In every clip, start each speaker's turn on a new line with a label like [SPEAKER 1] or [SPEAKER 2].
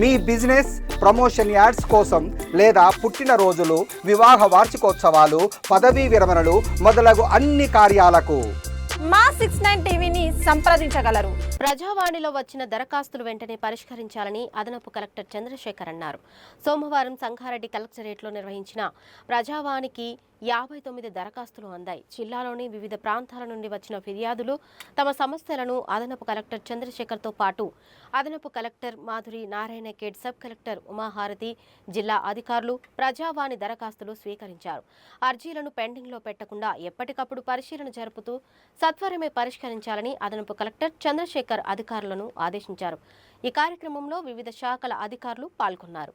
[SPEAKER 1] మీ business promotion ads కోసం లేదా పుట్టినరోజులు వివాహ వార్షికోత్సవాలు పదవీ విరమణలు మొదలగు అన్ని కార్యాలకు.
[SPEAKER 2] మా సిక్స్ నైన్ టీవీని సంప్రదించగలరు.
[SPEAKER 3] ప్రజావాణిలో వచ్చిన దరఖాస్తులు వెంటనే పరిష్కరించాలని అదనపు కలెక్టర్ చంద్రశేఖర్ అన్నారు. సోమవారం సంగారెడ్డి కలెక్టరేట్లో నిర్వహించిన ప్రజావాణికి యాభై తొమ్మిది దరఖాస్తులు అందాయి. జిల్లాలోని వివిధ ప్రాంతాల నుండి వచ్చిన ఫిర్యాదులు తమ సమస్యలను అదనపు కలెక్టర్ చంద్రశేఖర్తో పాటు అదనపు collector Madhuri Narayana Kade sub collector Umaharathi జిల్లా అధికారులు ప్రజావాణి దరఖాస్తులు స్వీకరించారు. అర్జీలను పెండింగ్లో పెట్టకుండా ఎప్పటికప్పుడు పరిశీలన జరుపుతూ సత్వరమే పరిష్కరించాలని అదనపు కలెక్టర్ చంద్రశేఖర్ అధికారులను ఆదేశించారు. ఈ కార్యక్రమంలో వివిధ శాఖల అధికారులు పాల్గొన్నారు.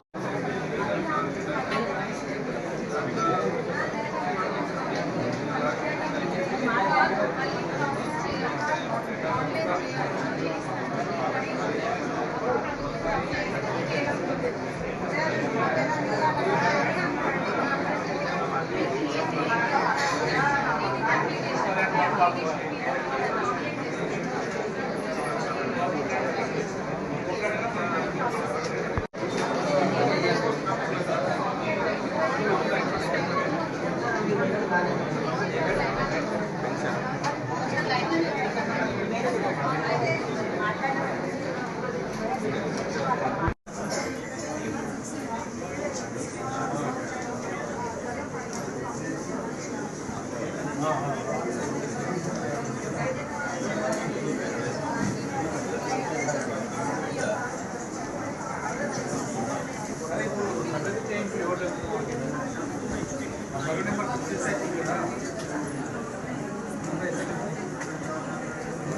[SPEAKER 3] Uh-huh.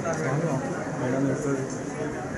[SPEAKER 3] I don't